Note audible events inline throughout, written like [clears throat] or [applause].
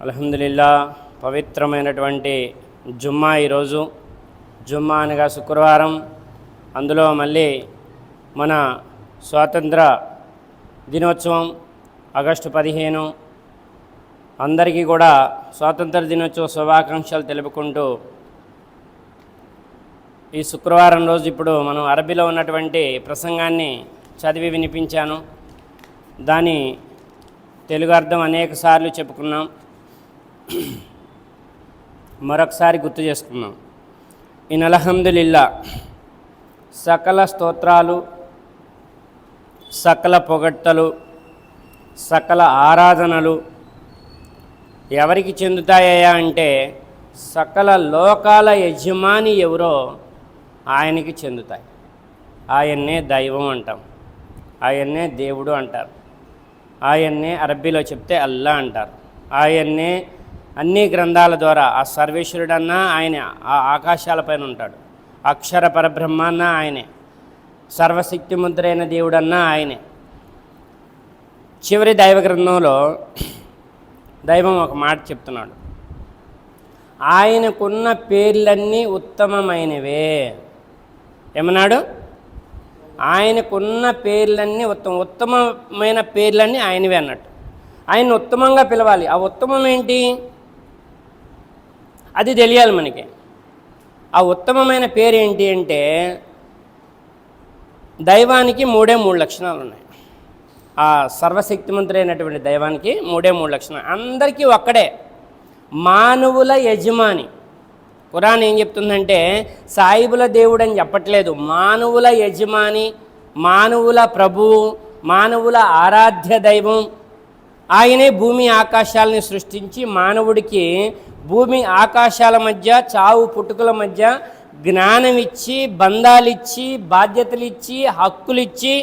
అల్హమ్దులిల్లా పవిత్రమైనటువంటి జుమ్మా ఈరోజు. జుమ్మా అనగా శుక్రవారం. అందులో మళ్ళీ మన స్వాతంత్ర దినోత్సవం ఆగస్టు పదిహేను. అందరికీ కూడా స్వాతంత్ర దినోత్సవ శుభాకాంక్షలు తెలుపుకుంటూ ఈ శుక్రవారం రోజు ఇప్పుడు మనం అరబీలో ఉన్నటువంటి ప్రసంగాన్ని చదివి వినిపించాను. దాని తెలుగు అర్థం అనేక సార్లు చెప్పుకున్నాం. మరొకసారి గుర్తు చేసుకున్నాం ఇన్ అల్హమ్దులిల్లా సకల స్తోత్రాలు సకల పొగట్టలు సకల ఆరాధనలు ఎవరికి చెందుతాయా అంటే సకల లోకాల యజమాని ఎవరో ఆయనకి చెందుతాయి. ఆయన్నే దైవం అంటాం. ఆయన్నే దేవుడు అంటారు. ఆయన్నే అరబ్బీలో చెప్తే అల్లా అంటారు. ఆయన్నే అన్ని గ్రంథాల ద్వారా ఆ సర్వేశ్వరుడన్నా ఆయన ఆ ఆకాశాలపైన ఉంటాడు. అక్షర పరబ్రహ్మ అన్నా ఆయనే. సర్వశక్తి ముద్రైన దేవుడన్నా ఆయనే. చివరి దైవ గ్రంథంలో దైవం ఒక మాట చెప్తున్నాడు. ఆయనకున్న పేర్లన్నీ ఉత్తమమైనవే. ఏమన్నాడు? ఆయనకున్న పేర్లన్నీ ఉత్తమ ఉత్తమమైన పేర్లన్నీ ఆయనవే అన్నట్టు. ఆయన ఉత్తమంగా పిలవాలి. ఆ ఉత్తమం ఏంటి? అది తెలియాలి మనకి. ఆ ఉత్తమమైన పేరు ఏంటి అంటే దైవానికి మూడే మూడు లక్షణాలు ఉన్నాయి. ఆ సర్వశక్తిమంతుడు అయినటువంటి దైవానికి మూడే మూడు లక్షణాలు. అందరికీ ఒక్కడే. మానవుల యజమాని. ఖురాన్ ఏం చెప్తుందంటే సాయిబుల దేవుడు అని చెప్పట్లేదు. మానవుల యజమాని మానవుల ప్రభువు మానవుల ఆరాధ్య దైవం ఆయనే భూమి ఆకాశాలని సృష్టించి మానవుడికి భూమి ఆకాశాల మధ్య చావు పుట్టుకల మధ్య జ్ఞానం ఇచ్చి బంధాలిచ్చి బాధ్యతలిచ్చి హక్కులిచ్చి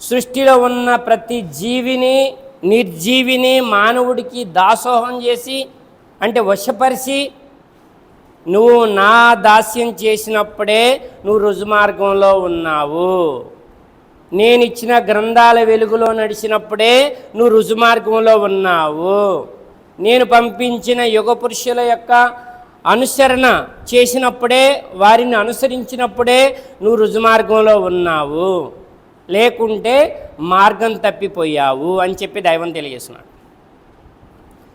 సృష్టిలో ఉన్న ప్రతి జీవిని నిర్జీవిని మానవుడికి దాసోహం చేసి అంటే వశపరిచి నువ్వు నా దాస్యం చేసినప్పుడే నువ్వు రుజుమార్గంలో ఉన్నావు. నేను ఇచ్చిన గ్రంథాల వెలుగులో నడిచినప్పుడే నువ్వు రుజుమార్గంలో ఉన్నావు. నేను పంపించిన యుగ పురుషుల యొక్క అనుసరణ చేసినప్పుడే వారిని అనుసరించినప్పుడే నువ్వు రుజుమార్గంలో ఉన్నావు. లేకుంటే మార్గం తప్పిపోయావు అని చెప్పి దైవం తెలియజేస్తున్నాడు.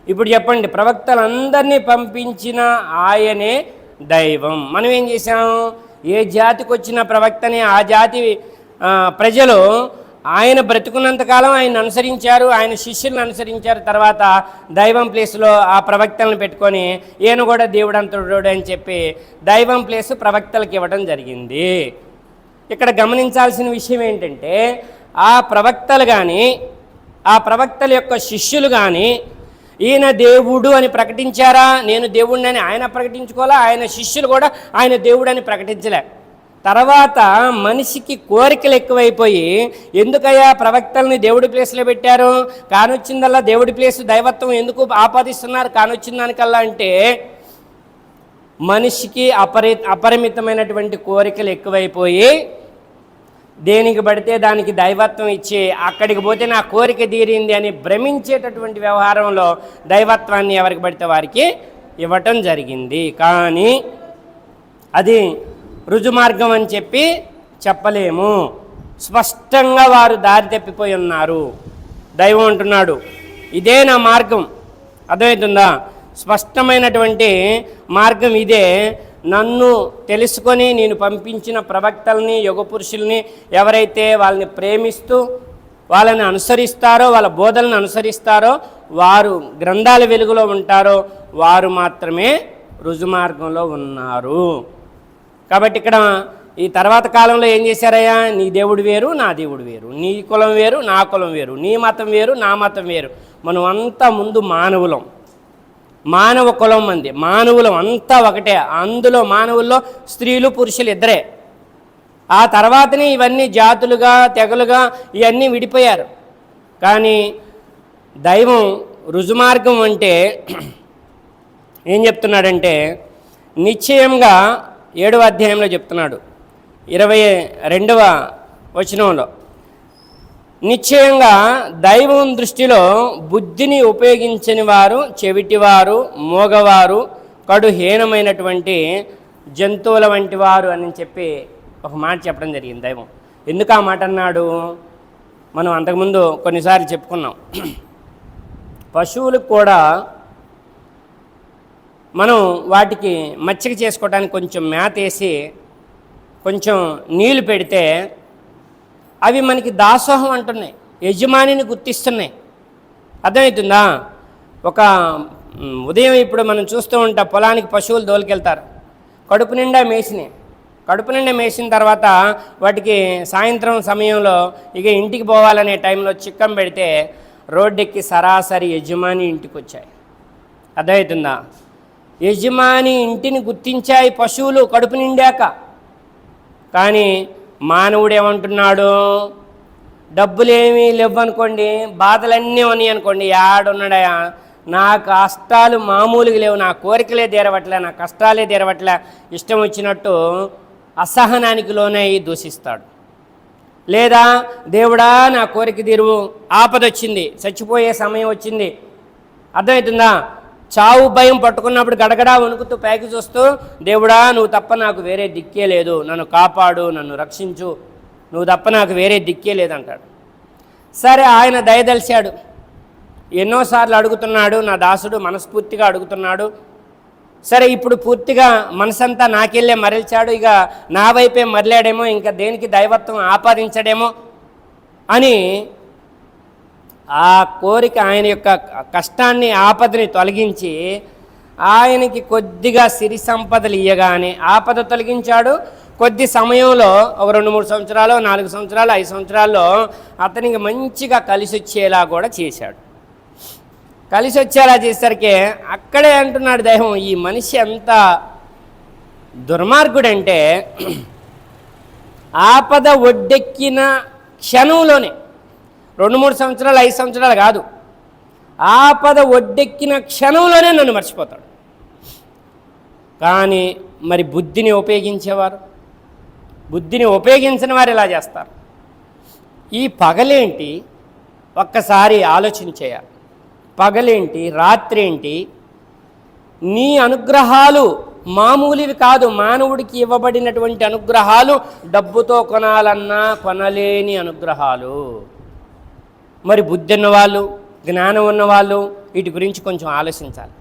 ఇప్పుడు చెప్పండి ప్రవక్తలందరినీ పంపించిన ఆయనే దైవం. మనం ఏం చేసాం ఏ జాతికి వచ్చిన ప్రవక్తని ఆ జాతి ప్రజలు ఆయన బ్రతుకున్నంతకాలం ఆయన అనుసరించారు ఆయన శిష్యులను అనుసరించారు తర్వాత దైవం ప్లేస్లో ఆ ప్రవక్తలను పెట్టుకొని ఈయన కూడా దేవుడు అంతుడు అని చెప్పి దైవం ప్లేస్ ప్రవక్తలకు ఇవ్వడం జరిగింది. ఇక్కడ గమనించాల్సిన విషయం ఏంటంటే ఆ ప్రవక్తలు కానీ ఆ ప్రవక్తల యొక్క శిష్యులు కానీ ఈయన దేవుడు అని ప్రకటించారా? నేను దేవుడిని అని ఆయన ప్రకటించుకోవాలా? ఆయన శిష్యులు కూడా ఆయన దేవుడు అని ప్రకటించలే. తర్వాత మనిషికి కోరికలు ఎక్కువైపోయి ఎందుకయ్యా ప్రవక్తల్ని దేవుడి ప్లేస్లో పెట్టారు? కానొచ్చిందల్లా దేవుడి ప్లేస్ దైవత్వం ఎందుకు ఆపాదిస్తున్నారు? కానొచ్చిన దానికల్లా అంటే మనిషికి అపరి అపరిమితమైనటువంటి కోరికలు ఎక్కువైపోయి దేనికి పడితే దానికి దైవత్వం ఇచ్చి అక్కడికి పోతే నా కోరిక తీరింది అని భ్రమించేటటువంటి వ్యవహారంలో దైవత్వాన్ని ఎవరికి పడితే వారికి ఇవ్వటం జరిగింది. కానీ అది రుజుమార్గం అని చెప్పి చెప్పలేము. స్పష్టంగా వారు దారి తప్పిపోయి ఉన్నారు. దైవం అంటున్నాడు ఇదే నా మార్గం. అర్థమవుతుందా? స్పష్టమైనటువంటి మార్గం ఇదే. నన్ను తెలుసుకొని నేను పంపించిన ప్రవక్తల్ని యుగ పురుషుల్ని ఎవరైతే వాళ్ళని ప్రేమిస్తూ వాళ్ళని అనుసరిస్తారో వాళ్ళ బోధలను అనుసరిస్తారో వారు గ్రంథాల వెలుగులో ఉంటారో వారు మాత్రమే రుజుమార్గంలో ఉన్నారు. కాబట్టి ఇక్కడ ఈ తర్వాత కాలంలో ఏం చేశారయ్యా? నీ దేవుడు వేరు నా దేవుడు వేరు. నీ కులం వేరు నా కులం వేరు. నీ మతం వేరు నా మతం వేరు. మనం అంతా ముందు మానవులం. మానవ కులం మంది మానవులం అంతా ఒకటే. అందులో మానవుల్లో స్త్రీలు పురుషులు ఇద్దరే. ఆ తర్వాతనే ఇవన్నీ జాతులుగా తెగలుగా ఇవన్నీ విడిపోయారు. కానీ దైవం రుజుమార్గం అంటే ఏం చెప్తున్నాడంటే నిశ్చయంగా ఏడవ అధ్యాయంలో చెప్తున్నాడు. ఇరవై రెండవ వచనంలో నిశ్చయంగా దైవం దృష్టిలో బుద్ధిని ఉపయోగించని వారు చెవిటివారు మోగవారు కడుహీనమైనటువంటి జంతువుల వంటి వారు అని చెప్పి ఒక మాట చెప్పడం జరిగింది దైవం. ఎందుకు ఆ మాట అన్నాడు? మనం అంతకుముందు కొన్నిసార్లు చెప్పుకున్నాం. [clears throat] పశువులకు కూడా మనం వాటికి మచ్చిక చేసుకోవడానికి కొంచెం మేత వేసి కొంచెం నీళ్ళు పెడితే అవి మనకి దాసోహం అంటున్నాయి. యజమానిని గుర్తిస్తున్నాయి. అర్థమవుతుందా? ఒక ఉదయం ఇప్పుడు మనం చూస్తూ ఉంటాం పొలానికి పశువులు దోలికెళ్తారు. కడుపు నిండా మేసినాయి కడుపు నిండా మేసిన తర్వాత వాటికి సాయంత్రం సమయంలో ఇక ఇంటికి పోవాలనే టైంలో చిక్కం పెడితే రోడ్డెక్కి సరాసరి యజమాని ఇంటికి వచ్చాయి అర్థమవుతుందా? యజమాని ఇంటిని గుర్తించాయి పశువులు కడుపు నిండాక. కానీ మానవుడు ఏమంటున్నాడు డబ్బులేమీ లేవనుకోండి బాధలన్నీ ఉన్నాయి అనుకోండి యాడున్నాడయా? నా కష్టాలు మామూలుగా లేవు నా కోరికలే తీరవట్లే నా కష్టాలే తీరవట్లే. ఇష్టం వచ్చినట్టు అసహనానికి లోనై దూషిస్తాడు. లేదా దేవుడా నా కోరిక తీరువు ఆపదొచ్చింది చచ్చిపోయే సమయం వచ్చింది. అర్థమవుతుందా? చావు భయం పట్టుకున్నప్పుడు గడగడా వణుకుతూ పైకి చూస్తూ దేవుడా నువ్వు తప్ప నాకు వేరే దిక్కే లేదు. నన్ను కాపాడు నన్ను రక్షించు. నువ్వు తప్ప నాకు వేరే దిక్కే లేదంటాడు. సరే ఆయన దయదలిచాడు ఎన్నోసార్లు అడుగుతున్నాడు నా దాసుడు మనస్ఫూర్తిగా అడుగుతున్నాడు. సరే ఇప్పుడు పూర్తిగా మనసంతా నాకెళ్ళే మరల్చాడు. ఇక నా వైపే మరలాడేమో ఇంకా దేనికి దైవత్వం ఆపాదించడేమో అని ఆ కోరిక ఆయన యొక్క కష్టాన్ని ఆపదని తొలగించి ఆయనకి కొద్దిగా సిరి సంపదలు ఇయ్యగానే ఆపద తొలగించాడు. కొద్ది సమయంలో ఒక రెండు మూడు సంవత్సరాలు నాలుగు సంవత్సరాలు ఐదు సంవత్సరాల్లో అతనికి మంచిగా కలిసి వచ్చేలా కూడా చేశాడు. కలిసి వచ్చేలా చేసరికి అక్కడే అంటున్నాడు దైవం ఈ మనిషి ఎంత దుర్మార్గుడంటే ఆపద ఒడ్డెక్కిన క్షణంలోనే రెండు మూడు సంవత్సరాలు ఐదు సంవత్సరాలు కాదు. ఆపద ఒడ్డెక్కిన క్షణంలోనే నన్ను మర్చిపోతాడు. కానీ మరి బుద్ధిని ఉపయోగించేవారు? బుద్ధిని ఉపయోగించిన వారు ఇలా చేస్తారు? ఈ పగలేంటి? ఒక్కసారి ఆలోచించేయాలి పగలేంటి? రాత్రి ఏంటి నీ అనుగ్రహాలు మామూలువి కాదు. మానవుడికి ఇవ్వబడినటువంటి అనుగ్రహాలు డబ్బుతో కొనాలన్నా కొనలేని అనుగ్రహాలు. మరి బుద్ధి ఉన్నవాళ్ళు జ్ఞానం ఉన్నవాళ్ళు వీటి గురించి కొంచెం ఆలోచించాలి.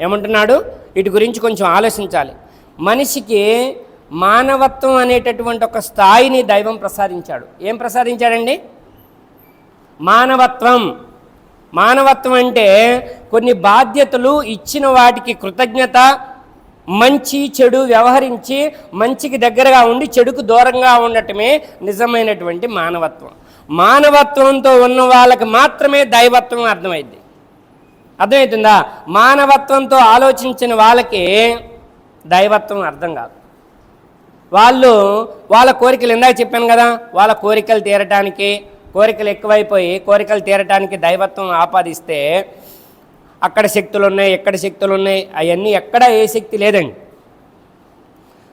ఏమంటున్నాడు? వీటి గురించి కొంచెం ఆలోచించాలి. మనిషికి మానవత్వం అనేటటువంటి ఒక స్థాయిని దైవం ప్రసాదించాడు. ఏం ప్రసాదించాడండి? మానవత్వం. మానవత్వం అంటే కొన్ని బాధ్యతలు ఇచ్చిన వాటికి కృతజ్ఞత మంచి చెడు వ్యవహరించి మంచికి దగ్గరగా ఉండి చెడుకు దూరంగా ఉండటమే నిజమైనటువంటి మానవత్వం. మానవత్వంతో ఉన్న వాళ్ళకి మాత్రమే దైవత్వం అర్థమైంది అర్థమవుతుందా మానవత్వంతో ఆలోచించిన వాళ్ళకి దైవత్వం అర్థం కాదు. వాళ్ళు వాళ్ళ కోరికలు ఇందాక చెప్పాను కదా వాళ్ళ కోరికలు తీరటానికి కోరికలు ఎక్కువైపోయి కోరికలు తీరటానికి దైవత్వం ఆపాదిస్తే అక్కడ శక్తులు ఉన్నాయి ఎక్కడ శక్తులు ఉన్నాయి అవన్నీ ఎక్కడ ఏ శక్తి లేదండి.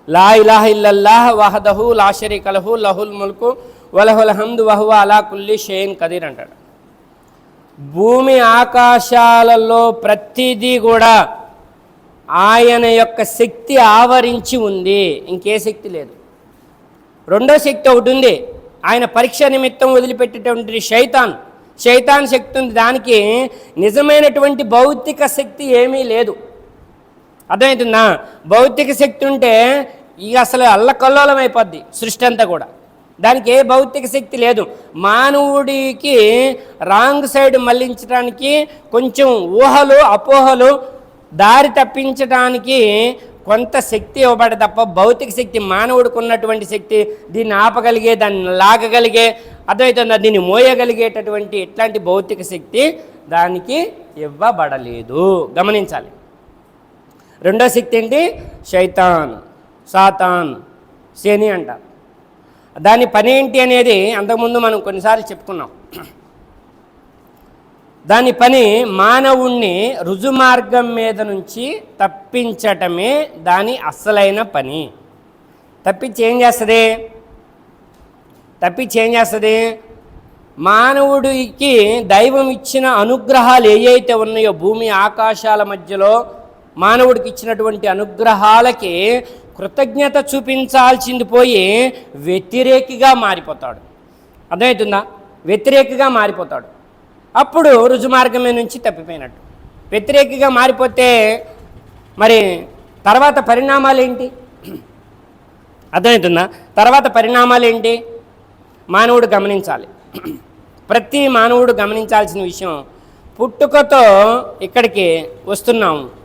లా ఇలాహ ఇల్లల్లాహ్ వహదహు లా కలహు లహుల్ ముల్కు వలహుల్ హమ్ద్ వహువ అలా కుల్లి షేన్ కదీర్ అంటాడు. భూమి ఆకాశాలలో ప్రతిదీ కూడా ఆయన యొక్క శక్తి ఆవరించి ఉంది. ఇంకే శక్తి లేదు. రెండో శక్తి ఒకటి ఉంది. ఆయన పరీక్ష నిమిత్తం వదిలిపెట్టేటువంటి శైతాన్. శైతాన్ శక్తి ఉంది. దానికి నిజమైనటువంటి భౌతిక శక్తి ఏమీ లేదు. అర్థమవుతుందా భౌతిక శక్తి ఉంటే ఇక అసలు అల్లకల్లోలం అయిపోద్ది. సృష్టి అంతా కూడా. దానికి ఏ భౌతిక శక్తి లేదు. మానవుడికి రాంగ్ సైడ్ మళ్ళించడానికి కొంచెం ఊహలు అపోహలు దారి తప్పించడానికి కొంత శక్తి ఇవ్వబడి తప్ప భౌతిక శక్తి మానవుడికి ఉన్నటువంటి శక్తి దీన్ని ఆపగలిగే దాన్ని లాగగలిగే అర్థమవుతుందా దీన్ని మోయగలిగేటటువంటి ఇట్లాంటి భౌతిక శక్తి దానికి ఇవ్వబడలేదు. గమనించాలి. రెండో శక్తి ఏంటి? శైతాన్ సాతాన్ శని అంటారు. దాని పని ఏంటి అనేది అంతకుముందు మనం కొన్నిసార్లు చెప్పుకున్నాం. దాని పని మానవుణ్ణి రుజుమార్గం మీద నుంచి తప్పించటమే దాని అస్సలైన పని. తప్పించి ఏం చేస్తుంది? తప్పించి ఏం చేస్తుంది? మానవుడికి దైవం ఇచ్చిన అనుగ్రహాలు ఏవైతే ఉన్నాయో భూమి ఆకాశాల మధ్యలో మానవుడికి ఇచ్చినటువంటి అనుగ్రహాలకి కృతజ్ఞత చూపించాల్సింది పోయి వ్యతిరేకిగా మారిపోతాడు. అర్థమవుతుందా? వ్యతిరేకిగా మారిపోతాడు. అప్పుడు రుజుమార్గమే నుంచి తప్పిపోయినట్టు. వ్యతిరేకిగా మారిపోతే మరి తర్వాత పరిణామాలు ఏంటి అర్థమవుతుందా? తర్వాత పరిణామాలు ఏంటి మానవుడు గమనించాలి. ప్రతి మానవుడు గమనించాల్సిన విషయం పుట్టుకతో ఇక్కడికి వస్తున్నాము.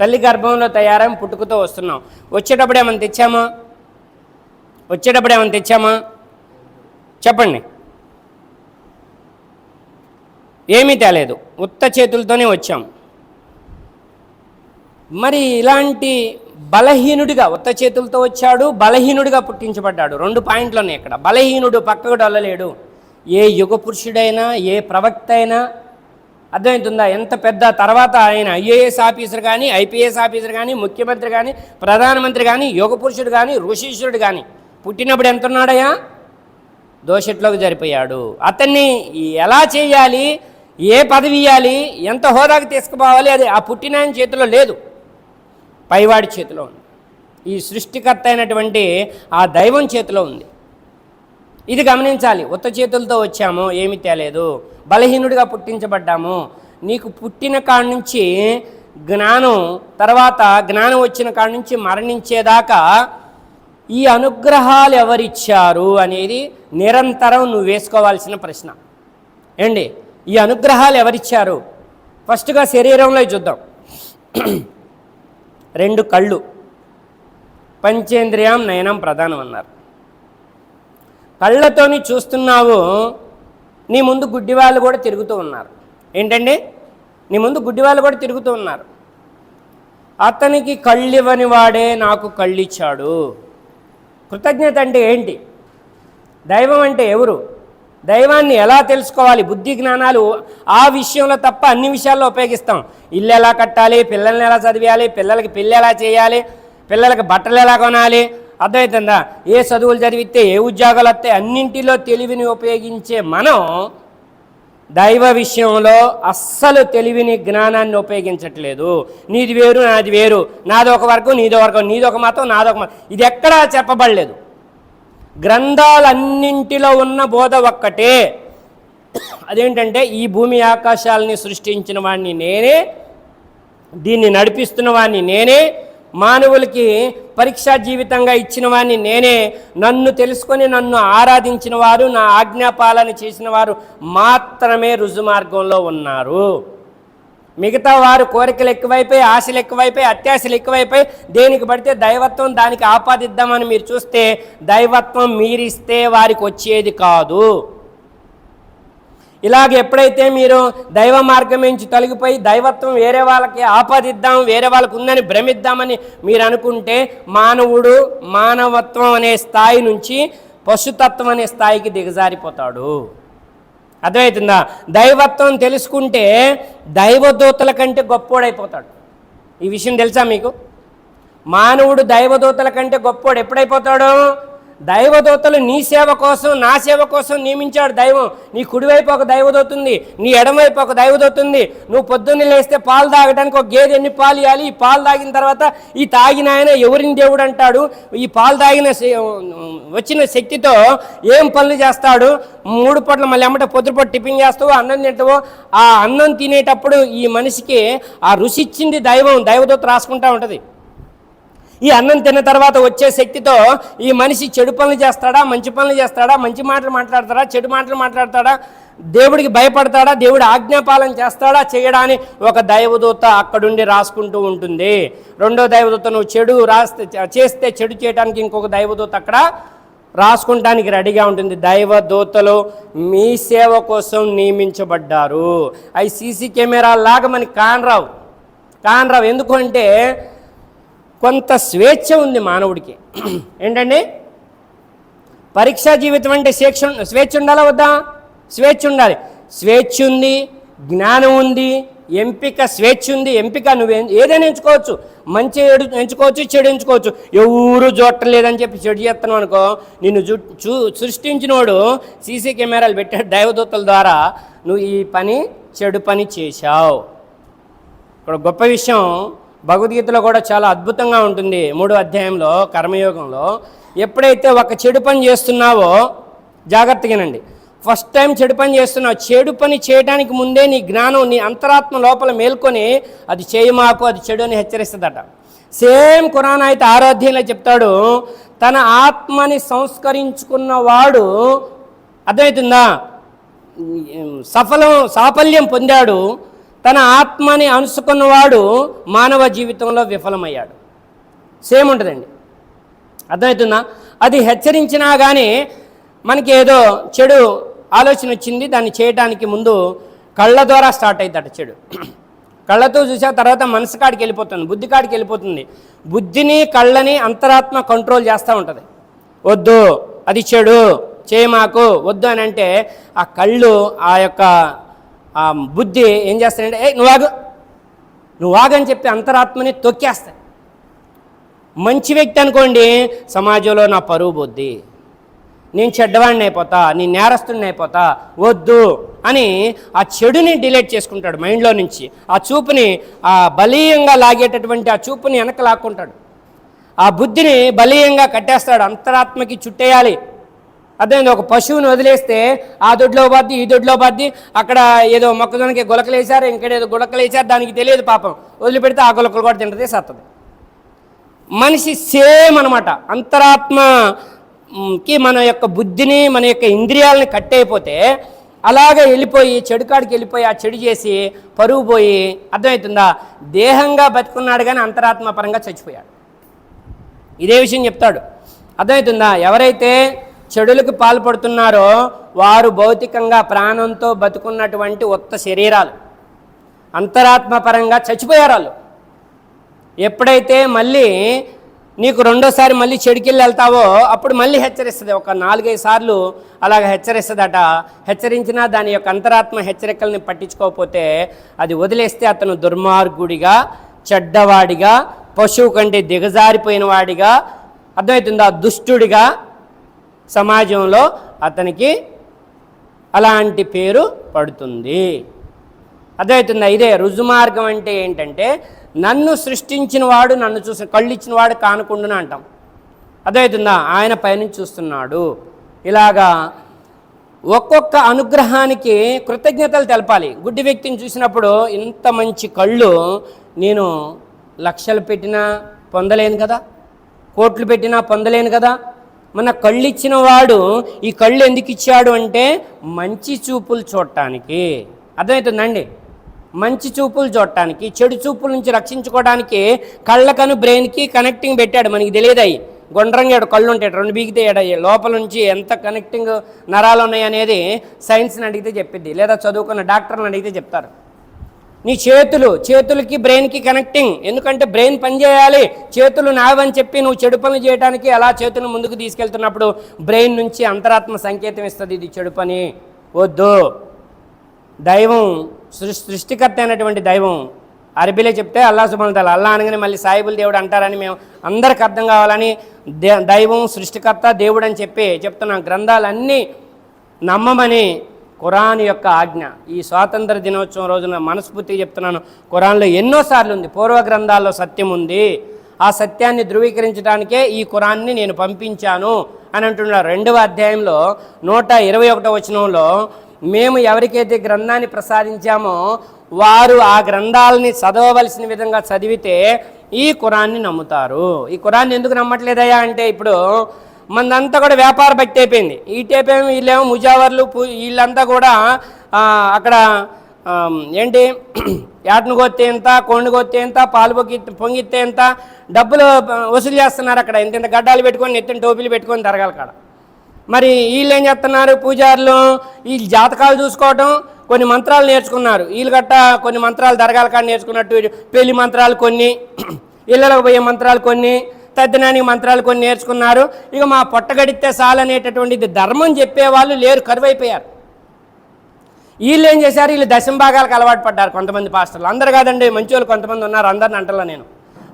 తల్లి గర్భంలో తయారైన పుట్టుకతో వస్తున్నాం. వచ్చేటప్పుడు ఏమైనా తెచ్చామా? వచ్చేటప్పుడు ఏమైనా తెచ్చామా? చెప్పండి. ఏమీ తేలేదు. ఉత్త చేతులతోనే వచ్చాం. మరి ఇలాంటి బలహీనుడిగా ఉత్త చేతులతో వచ్చాడు బలహీనుడిగా పుట్టించబడ్డాడు. రెండు పాయింట్లు ఉన్నాయి ఇక్కడ. బలహీనుడు పక్కకు డొల్లలేడు. ఏ యుగ పురుషుడైనా ఏ ప్రవక్త అయినా అర్థమవుతుందా? ఎంత పెద్ద తర్వాత ఆయన ఐఏఎస్ ఆఫీసర్ కానీ ఐపీఎస్ ఆఫీసర్ కానీ ముఖ్యమంత్రి కానీ ప్రధానమంత్రి కానీ యుగ పురుషుడు కానీ ఋషీశ్వరుడు కానీ పుట్టినప్పుడు ఎంత ఉన్నాడయ్యా దోషట్లోకి జరిపోయాడు. అతన్ని ఎలా చేయాలి? ఏ పదవి ఇవ్వాలి ఎంత హోదాకి తీసుకుపోవాలి? అది ఆ పుట్టిన ఆయన చేతిలో లేదు. పైవాడి చేతిలో ఉంది. ఈ సృష్టికర్త అయినటువంటి ఆ దైవం చేతిలో ఉంది. ఇది గమనించాలి. ఉత్త చేతులతో వచ్చాము ఏమి తేలేదు. బలహీనుడిగా పుట్టించబడ్డాము. నీకు పుట్టిన కాడి నుంచి జ్ఞానం తర్వాత జ్ఞానం వచ్చిన కాడి నుంచి మరణించేదాకా ఈ అనుగ్రహాలు ఎవరిచ్చారు అనేది నిరంతరం నువ్వు వేసుకోవాల్సిన ప్రశ్న. ఏండి? ఈ అనుగ్రహాలు ఎవరిచ్చారు? ఫస్ట్గా శరీరంలో చూద్దాం. [clears throat] రెండు కళ్ళు. పంచేంద్రియం నయనం ప్రధానం అన్నారు కళ్ళతోని చూస్తున్నావు నీ ముందు గుడ్డి వాళ్ళు కూడా తిరుగుతూ ఉన్నారు. ఏంటండి? నీ ముందు గుడ్డి వాళ్ళు కూడా తిరుగుతూ ఉన్నారు. అతనికి కళ్ళివ్వని వాడే నాకు కళ్ళిచ్చాడు. కృతజ్ఞత అంటే ఏంటి? దైవం అంటే ఎవరు? దైవాన్ని ఎలా తెలుసుకోవాలి? బుద్ధి జ్ఞానాలు ఆ విషయంలో తప్ప అన్ని విషయాల్లో ఉపయోగిస్తాం. ఇల్లు ఎలా కట్టాలి? పిల్లల్ని ఎలా చదివేయాలి? పిల్లలకి పెళ్ళి ఎలా చేయాలి? పిల్లలకి బట్టలు ఎలా కొనాలి? అర్థమవుతుందా ఏ చదువులు చదివితే ఏ ఉద్యోగాలు వస్తే అన్నింటిలో తెలివిని ఉపయోగించే మనం దైవ విషయంలో అస్సలు తెలివిని జ్ఞానాన్ని ఉపయోగించట్లేదు. నీది వేరు నాది వేరు. నాది ఒక వర్గం నీదో వర్గం. నీదొక మతం నాదొక మతం. ఇది ఎక్కడా చెప్పబడలేదు. గ్రంథాలన్నింటిలో ఉన్న బోధ ఒక్కటే. అదేంటంటే ఈ భూమి ఆకాశాలని సృష్టించిన వాడిని నేనే దీన్ని నడిపిస్తున్న వాడిని నేనే మానవులకి పరీక్షా జీవితంగా ఇచ్చిన వాడిని నేనే. నన్ను తెలుసుకొని నన్ను ఆరాధించిన వారు నా ఆజ్ఞాపాలన చేసిన వారు మాత్రమే రుజుమార్గంలో ఉన్నారు. మిగతా వారు కోరికలు ఎక్కువైపోయి ఆశలు ఎక్కువైపోయి అత్యాశలు ఎక్కువైపోయి దేనికి పడితే దైవత్వం దానికి ఆపాదిద్దామని మీరు చూస్తే దైవత్వం మీరిస్తే వారికి వచ్చేది కాదు. ఇలాగ ఎప్పుడైతే మీరు దైవ మార్గం నుంచి తొలగిపోయి దైవత్వం వేరే వాళ్ళకి ఆపాదిద్దాం వేరే వాళ్ళకు ఉందని భ్రమిద్దామని మీరు అనుకుంటే మానవుడు మానవత్వం అనే స్థాయి నుంచి పశుతత్వం అనే స్థాయికి దిగజారిపోతాడు. అర్థమవుతుందా? దైవత్వం తెలుసుకుంటే దైవదూతల కంటే గొప్పోడైపోతాడు. ఈ విషయం తెలుసా మీకు? మానవుడు దైవదూతల కంటే గొప్పోడు ఎప్పుడైపోతాడు? దైవదూతలు నీ సేవ కోసం నా సేవ కోసం నియమించాడు దైవం. నీ కుడివైపు ఒక దైవదూత ఉంది నీ ఎడమవైపు ఒక దైవదూత ఉంది. నువ్వు పొద్దున్నే లేస్తే పాలు తాగడానికి ఒక గేదె ఎన్ని పాలు ఇవ్వాలి? ఈ పాలు తాగిన తర్వాత ఈ తాగిన ఆయన ఎవరిని దేవుడు అంటాడు? ఈ పాలు తాగిన వచ్చిన శక్తితో ఏం పనులు చేస్తాడు? మూడు పొట్ల మళ్ళీ ఎమ్మట పొద్దుపొట్టు టిఫిన్ చేస్తావు అన్నం తింటావు ఆ అన్నం తినేటప్పుడు ఈ మనిషికి ఆ రుచి ఇచ్చింది దైవం. దైవదూత రాసుకుంటా ఉంటుంది. ఈ అన్నం తిన్న తర్వాత వచ్చే శక్తితో ఈ మనిషి చెడు పనులు చేస్తాడా మంచి పనులు చేస్తాడా మంచి మాటలు మాట్లాడతాడా చెడు మాటలు మాట్లాడతాడా దేవుడికి భయపడతాడా దేవుడు ఆజ్ఞాపాలన చేస్తాడా చేయడా అని ఒక దైవదూత అక్కడుండి రాసుకుంటూ ఉంటుంది. రెండో దైవదూత నువ్వు చెడు రాస్తే చేస్తే చెడు చేయడానికి ఇంకొక దైవదూత అక్కడ రాసుకుంటానికి రెడీగా ఉంటుంది. దైవదూతలు మీ సేవ కోసం నియమించబడ్డారు. అవి సీసీ కెమెరా లాగా మనకి కానరావు. కానరావు. ఎందుకంటే కొంత స్వేచ్ఛ ఉంది మానవుడికి. ఏంటండి? పరీక్షా జీవితం అంటే స్వేచ్ఛ స్వేచ్ఛ ఉండాలా వద్దా? స్వేచ్ఛ ఉండాలి. స్వేచ్ఛ ఉంది జ్ఞానం ఉంది ఎంపిక స్వేచ్ఛ ఉంది ఎంపిక నువ్వు ఏదైనా ఎంచుకోవచ్చు. మంచి ఏడు- ఎంచుకోవచ్చు చెడు ఎంచుకోవచ్చు. ఎవరు చూడలేదని చెప్పి చెడు చేస్తున్నావు అనుకో నిన్ను చూ చూ సృష్టించినోడు సీసీ కెమెరాలు పెట్టాడు దైవదూతల ద్వారా నువ్వు ఈ పని చెడు పని చేశావు. ఇక్కడ గొప్ప విషయం భగవద్గీతలో కూడా చాలా అద్భుతంగా ఉంటుంది మూడో అధ్యాయంలో కర్మయోగంలో. ఎప్పుడైతే ఒక చెడు పని చేస్తున్నావో జాగ్రత్తగానండి. ఫస్ట్ టైం చెడు పని చేస్తున్నావు చెడు పని చేయడానికి ముందే నీ జ్ఞానం నీ అంతరాత్మ లోపల మేల్కొని అది చేయమాకు అది చెడు అని హెచ్చరిస్తుందట. సేమ్ ఖురాన్ అయితే ఆరాధ్యంలో చెప్తాడు తన ఆత్మని సంస్కరించుకున్నవాడు అర్థమవుతుందా? సఫలం సాఫల్యం పొందాడు. తన ఆత్మని అనుసుకున్నవాడు మానవ జీవితంలో విఫలమయ్యాడు. సేమ్ ఉంటుందండి. అర్థమవుతుందా? అది హెచ్చరించినా కానీ మనకి ఏదో చెడు ఆలోచన వచ్చింది దాన్ని చేయడానికి ముందు కళ్ళ ద్వారా స్టార్ట్ అవుతాడు చెడు. కళ్ళతో చూసా తర్వాత మనసు కాడికి వెళ్ళిపోతుంది బుద్ధి కాడికి వెళ్ళిపోతుంది. బుద్ధిని కళ్ళని అంతరాత్మ కంట్రోల్ చేస్తూ ఉంటుంది. వద్దు అది చెడు చేయమాకు వద్దు అని అంటే ఆ కళ్ళు ఆ యొక్క ఆ బుద్ధి ఏం చేస్తాడంటే ఏ నువ్వు ఆగు. నువ్వు ఆగని చెప్పి అంతరాత్మని తొక్కేస్తాయి మంచి వ్యక్తి అనుకోండి సమాజంలో నా పరువు బుద్ధి నేను చెడ్డవాడిని అయిపోతా నేను నేరస్తుడిని అయిపోతా వద్దు అని ఆ చెడుని డిలీట్ చేసుకుంటాడు మైండ్లో నుంచి. ఆ చూపుని ఆ బలీయంగా లాగేటటువంటి ఆ చూపుని వెనక లాక్కుంటాడు. ఆ బుద్ధిని బలీయంగా కట్టేస్తాడు అంతరాత్మకి చుట్టేయాలి. అర్థమైంది? ఒక పశువుని వదిలేస్తే ఆ దొడ్లో పద్ది ఈ దొడ్లో పద్ది అక్కడ ఏదో మొక్కజొన్నకి గులకలేశారు ఇంకేదో గులకలేశారు దానికి తెలియదు పాపం. వదిలిపెడితే ఆ గులకలు కూడా తింటది సత్తది. మనిషి సేమ్ అనమాట అంతరాత్మకి మన యొక్క బుద్ధిని మన యొక్క ఇంద్రియాలని కట్టయిపోతే అలాగే వెళ్ళిపోయి చెడుకాడికి వెళ్ళిపోయి ఆ చెడు చేసి పరువు పోయి అర్థమవుతుందా? దేహంగా బతుకున్నాడు కానీ అంతరాత్మ పరంగా చచ్చిపోయాడు. ఇదే విషయం చెప్తాడు. అర్థమవుతుందా? ఎవరైతే చెడులకు పాల్పడుతున్నారో వారు భౌతికంగా ప్రాణంతో బతుకున్నటువంటి ఉత్త శరీరాలు. అంతరాత్మపరంగా చచ్చిపోయారు వాళ్ళు. ఎప్పుడైతే మళ్ళీ నీకు రెండోసారి మళ్ళీ చెడుకెళ్ళి వెళ్తావో అప్పుడు మళ్ళీ హెచ్చరిస్తుంది. ఒక నాలుగైదు సార్లు అలాగ హెచ్చరిస్తుందట. హెచ్చరించినా దాని యొక్క అంతరాత్మ హెచ్చరికల్ని పట్టించుకోకపోతే అది వదిలేస్తే అతను దుర్మార్గుడిగా చెడ్డవాడిగా పశువు కంటే దిగజారిపోయిన వాడిగా అర్థమవుతుందా? దుష్టుడిగా సమాజంలో అతనికి అలాంటి పేరు పడుతుంది. అర్థమవుతుందా? ఇదే రుజుమార్గం అంటే ఏంటంటే నన్ను సృష్టించిన వాడు నన్ను చూసి కళ్ళు ఇచ్చిన వాడు కానుకుండా అంటాం. అర్థమవుతుందా? ఆయన పైనుంచి చూస్తున్నాడు. ఇలాగా ఒక్కొక్క అనుగ్రహానికి కృతజ్ఞతలు తెలపాలి. గుడ్డి వ్యక్తిని చూసినప్పుడు ఇంత మంచి కళ్ళు నేను లక్షలు పెట్టినా పొందలేను కదా? కోట్లు పెట్టినా పొందలేను కదా? మన కళ్ళు ఇచ్చిన వాడు ఈ కళ్ళు ఎందుకు ఇచ్చాడు అంటే మంచి చూపులు చూడటానికి. అర్థమవుతుందండి? మంచి చూపులు చూడటానికి చెడు చూపుల నుంచి రక్షించుకోవడానికి కళ్ళకను బ్రెయిన్కి కనెక్టింగ్ పెట్టాడు. మనకి తెలియదు అవి గుండ్రంగా కళ్ళు ఉంటాయి. రెండు బీగితే ఈడ లోపల నుంచి ఎంత కనెక్టింగ్ నరాలు ఉన్నాయి అనేది సైన్స్ని అడిగితే చెప్పిద్ది లేదా చదువుకున్న డాక్టర్ని అడిగితే చెప్తారు. నీ చేతులు చేతులకి బ్రెయిన్కి కనెక్టింగ్ ఎందుకంటే బ్రెయిన్ పనిచేయాలి చేతులు నావని చెప్పి నువ్వు చెడు పని చేయడానికి అలా చేతులు ముందుకు తీసుకెళ్తున్నప్పుడు బ్రెయిన్ నుంచి అంతరాత్మ సంకేతం ఇస్తుంది ఇది చెడు పని. వద్దు. దైవం సృష్ సృష్టికర్త అయినటువంటి దైవం అరబీలో చెప్తే అల్లా సుమతాల అల్లా అనగానే మళ్ళీ సాయిబుల్ దేవుడు అంటారని మేము అందరికి అర్థం కావాలని దే- దైవం సృష్టికర్త దేవుడు అని చెప్పి చెప్తున్నాం గ్రంథాలన్నీ నమ్మమని ఖురాన్ యొక్క ఆజ్ఞ. ఈ స్వాతంత్ర దినోత్సవం రోజున మనస్ఫూర్తిగా చెప్తున్నాను. ఖురాన్లో ఎన్నోసార్లు ఉంది. పూర్వ గ్రంథాల్లో సత్యం ఉంది. ఆ సత్యాన్ని ధృవీకరించడానికే ఈ ఖురాన్ని నేను పంపించాను అని అంటున్నారు. రెండవ అధ్యాయంలో నూట ఇరవై ఒకటో వచనంలో మేము ఎవరికైతే గ్రంథాన్ని ప్రసాదించామో వారు ఆ గ్రంథాలని చదవవలసిన విధంగా చదివితే ఈ ఖురాన్ని నమ్ముతారు. ఈ ఖురాన్ని ఎందుకు నమ్మట్లేదయా అంటే ఇప్పుడు మందంతా కూడా వ్యాపార భక్తి అయిపోయింది. ఈ వీళ్ళేమో ముజావర్లు వీళ్ళంతా కూడా అక్కడ ఏంటి [clears throat] యాటను కొత్తే ఎంత కొండు కొత్తే ఎంత పాలు పొంగి పొంగితే ఎంత డబ్బులు వసూలు చేస్తున్నారు అక్కడ. ఇంత ఇంత గడ్డాలు పెట్టుకొని ఎత్తిన టోపీలు పెట్టుకొని తిరగాలి కాడ మరి వీళ్ళు ఏం చేస్తున్నారు పూజారులు వీళ్ళు జాతకాలు చూసుకోవటం కొన్ని మంత్రాలు నేర్చుకున్నారు. వీళ్ళు గట్ట కొన్ని మంత్రాలు దరగాల కాడ నేర్చుకున్నట్టు పెళ్ళి మంత్రాలు కొన్ని [clears throat] ఇళ్ళలోకి పోయే మంత్రాలు కొన్ని తద్దినానికి మంత్రాలు కొన్ని నేర్చుకున్నారు. ఇక మా పొట్టగడితే చాలనేటటువంటిది ధర్మం చెప్పేవాళ్ళు లేరు కరువైపోయారు. వీళ్ళు ఏం చేశారు? వీళ్ళు దశంభాగాలకు అలవాటు పడ్డారు కొంతమంది పాస్టర్లు. అందరు కాదండి మంచోళ్ళు కొంతమంది ఉన్నారు అందరిని అంటలా నేను.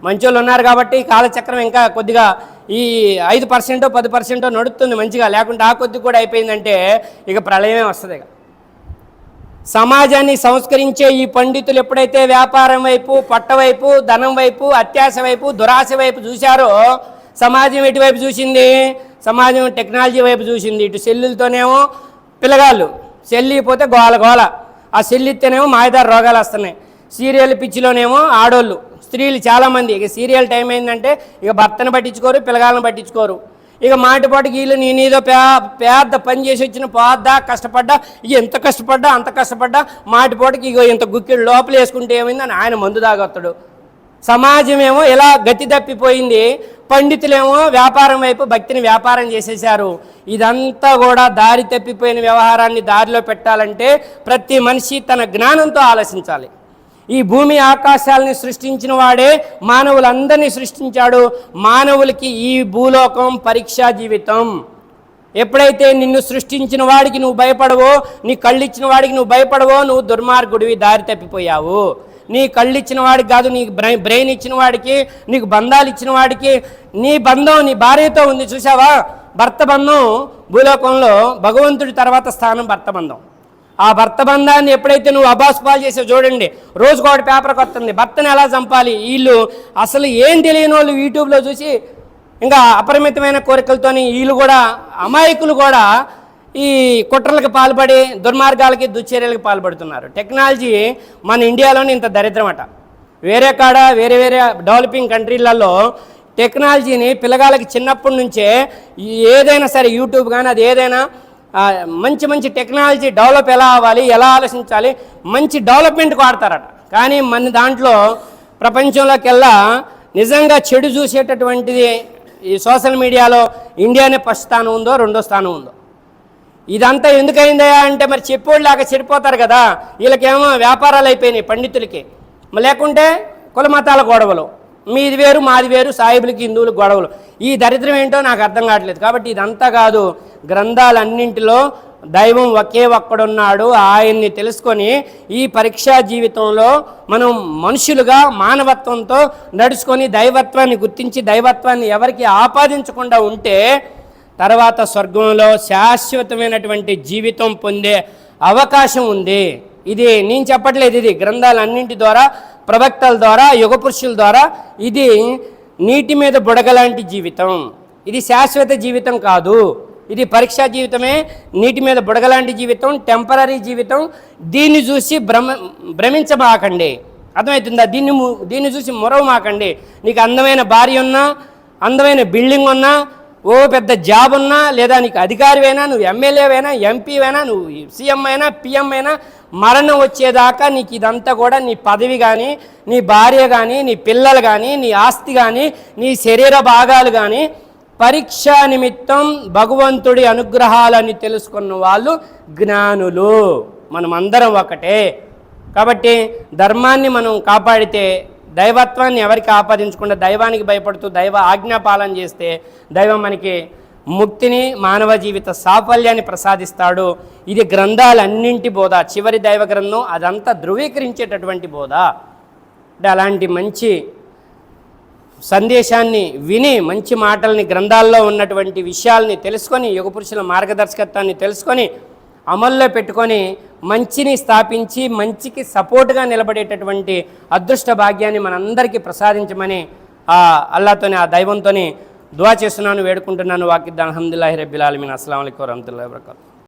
మంచోళ్ళు ఉన్నారు కాబట్టి కాలచక్రం ఇంకా కొద్దిగా ఈ ఐదు పర్సెంటో పది పర్సెంటో నడుస్తుంది మంచిగా. లేకుంటే ఆ కొద్ది కూడా అయిపోయిందంటే ఇక ప్రళయమే వస్తుంది ఇక. సమాజాన్ని సంస్కరించే ఈ పండితులు ఎప్పుడైతే వ్యాపారం వైపు పట్ట వైపు ధనం వైపు అత్యాశ వైపు దురాశ వైపు చూశారో సమాజం ఎటువైపు చూసింది? సమాజం టెక్నాలజీ వైపు చూసింది. ఇటు సెల్లులతోనేమో పిల్లగాళ్ళు సెల్లిపోతే గోల గోల. ఆ సెల్లు మాయదారు రోగాలు వస్తున్నాయి. సీరియల్ పిచ్చిలోనేమో ఆడోళ్ళు స్త్రీలు చాలామంది. ఇక సీరియల్ టైం అయిందంటే ఇక భర్తను పట్టించుకోరు పిల్లగాళ్ళని పట్టించుకోరు. ఇక మాటిపాటికి వీళ్ళు నేను ఏదో పే పెద్ద పని చేసి వచ్చిన పోద్దా కష్టపడ్డా? ఎంత కష్టపడ్డా అంత కష్టపడ్డా? మాటిపాటికి ఇగో ఇంత గుక్కిడు లోపల వేసుకుంటే ఏమైందని ఆయన మందు తాగొస్తాడు సమాజం ఏమో ఇలా గతి తప్పిపోయింది. పండితులేమో వ్యాపారం వైపు భక్తిని వ్యాపారం చేసేశారు. ఇదంతా కూడా దారి తప్పిపోయిన వ్యవహారాన్ని దారిలో పెట్టాలంటే ప్రతి మనిషి తన జ్ఞానంతో ఆలోచించాలి. ఈ భూమి ఆకాశాలని సృష్టించిన వాడే మానవులందరినీ సృష్టించాడు. మానవులకి ఈ భూలోకం పరీక్షా జీవితం. ఎప్పుడైతే నిన్ను సృష్టించిన వాడికి నువ్వు భయపడవో నీ కళ్ళిచ్చిన వాడికి నువ్వు భయపడవో నువ్వు దుర్మార్గుడివి దారి తప్పిపోయావు. నీ కళ్ళు ఇచ్చిన వాడికి కాదు నీకు బ్రెయిన్ బ్రెయిన్ ఇచ్చిన వాడికి నీకు బంధాలు ఇచ్చిన వాడికి నీ బంధం నీ భార్యతో ఉంది చూసావా భర్త బంధం భూలోకంలో భగవంతుడి తర్వాత స్థానం భర్త బంధం. ఆ భర్త బంధాన్ని ఎప్పుడైతే నువ్వు అబాసుపాలు చేసావు చూడండి రోజుకు ఒకటి పేపర్కి వస్తుంది భర్తను ఎలా చంపాలి? వీళ్ళు అసలు ఏం తెలియని వాళ్ళు యూట్యూబ్లో చూసి ఇంకా అపరిమితమైన కోరికలతోని వీళ్ళు కూడా అమాయకులు కూడా ఈ కుట్రలకు పాల్పడి దుర్మార్గాలకి దుశ్చర్యలకు పాల్పడుతున్నారు. టెక్నాలజీ మన ఇండియాలోనే ఇంత దరిద్రమట వేరే కాడ వేరే వేరే డెవలపింగ్ కంట్రీలలో టెక్నాలజీని పిల్లగాళ్ళకి చిన్నప్పటి నుంచే ఏదైనా సరే యూట్యూబ్ కానీ అది ఏదైనా మంచి మంచి టెక్నాలజీ డెవలప్ ఎలా అవ్వాలి ఎలా ఆలోచించాలి మంచి డెవలప్మెంట్కి వాడతారట. కానీ మన దాంట్లో ప్రపంచంలోకెల్లా నిజంగా చెడు చూసేటటువంటిది ఈ సోషల్ మీడియాలో ఇండియానే ఫస్ట్ స్థానం ఉందో రెండో స్థానం ఉందో. ఇదంతా ఎందుకైందా అంటే మరి చెప్పోళ్ళలాగా చెడిపోతారు కదా. వీళ్ళకేమో వ్యాపారాలు అయిపోయినాయి పండితులకి. లేకుంటే కుల మతాల గొడవలు. మీది వేరు మాది వేరు సాయిబులకి హిందువులకు గొడవలు. ఈ దరిద్రం ఏంటో నాకు అర్థం కావట్లేదు. కాబట్టి ఇదంతా కాదు. గ్రంథాలన్నింటిలో దైవం ఒకే ఒక్కడున్నాడు. ఆయన్ని తెలుసుకొని ఈ పరీక్షా జీవితంలో మనం మనుషులుగా మానవత్వంతో నడుచుకొని దైవత్వాన్ని గుర్తించి దైవత్వాన్ని ఎవరికి ఆపాదించకుండా ఉంటే తర్వాత స్వర్గంలో శాశ్వతమైనటువంటి జీవితం పొందే అవకాశం ఉంది. ఇది నేను చెప్పట్లేదు ఇది. గ్రంథాలన్నింటి ద్వారా ప్రవక్తల ద్వారా యుగ పురుషుల ద్వారా ఇది నీటి మీద బుడగలాంటి జీవితం. ఇది శాశ్వత జీవితం కాదు. ఇది పరీక్షా జీవితమే నీటి మీద బుడగలాంటి జీవితం టెంపరీ జీవితం. దీన్ని చూసి భ్రమ భ్రమించబాకండి అర్థమవుతుందా? దీన్ని ము- దీన్ని చూసి మొరవమాకండి. నీకు అందమైన భార్య ఉన్నా అందమైన బిల్డింగ్ ఉన్నా ఓ పెద్ద జాబ్ ఉన్నా లేదా నీకు అధికారివైనా నువ్వు ఎమ్మెల్యేవైనా ఎంపీవైనా నువ్వు సీఎం అయినా పిఎం అయినా మరణం వచ్చేదాకా నీకు ఇదంతా కూడా నీ పదవి కానీ నీ భార్య కానీ నీ పిల్లలు కానీ నీ ఆస్తి కానీ నీ శరీర భాగాలు కానీ పరీక్ష నిమిత్తం భగవంతుడి అనుగ్రహాలని తెలుసుకున్న వాళ్ళు జ్ఞానులు. మనమందరం ఒకటే. కాబట్టి ధర్మాన్ని మనం కాపాడితే దైవత్వాన్ని ఎవరికి ఆపాదించకుండా దైవానికి భయపడుతూ దైవ ఆజ్ఞాపాలన చేస్తే దైవం మనకి ముక్తిని మానవ జీవిత సాఫల్యాన్ని ప్రసాదిస్తాడు. ఇది గ్రంథాలన్నింటి బోధ. చివరి దైవ గ్రంథం అదంతా ధృవీకరించేటటువంటి బోధ. అంటే అలాంటి మంచి సందేశాన్ని విని మంచి మాటల్ని గ్రంథాల్లో ఉన్నటువంటి విషయాల్ని తెలుసుకొని యుగపురుషుల మార్గదర్శకత్వాన్ని తెలుసుకొని అమల్లో పెట్టుకొని మంచిని స్థాపించి మంచికి సపోర్ట్గా నిలబడేటటువంటి అదృష్ట భాగ్యాన్ని మనందరికీ ప్రసాదించమని ఆ అల్లాతోని ఆ దైవంతోని దువా చేస్తున్నాను వేడుకుంటున్నాను వాకిద్దాన్ అహమ్దుల్లాహి రబ్బిల్ ఆలమీన్. అస్సలం అయికు వరహమతుల్లాహి వబరకాతు.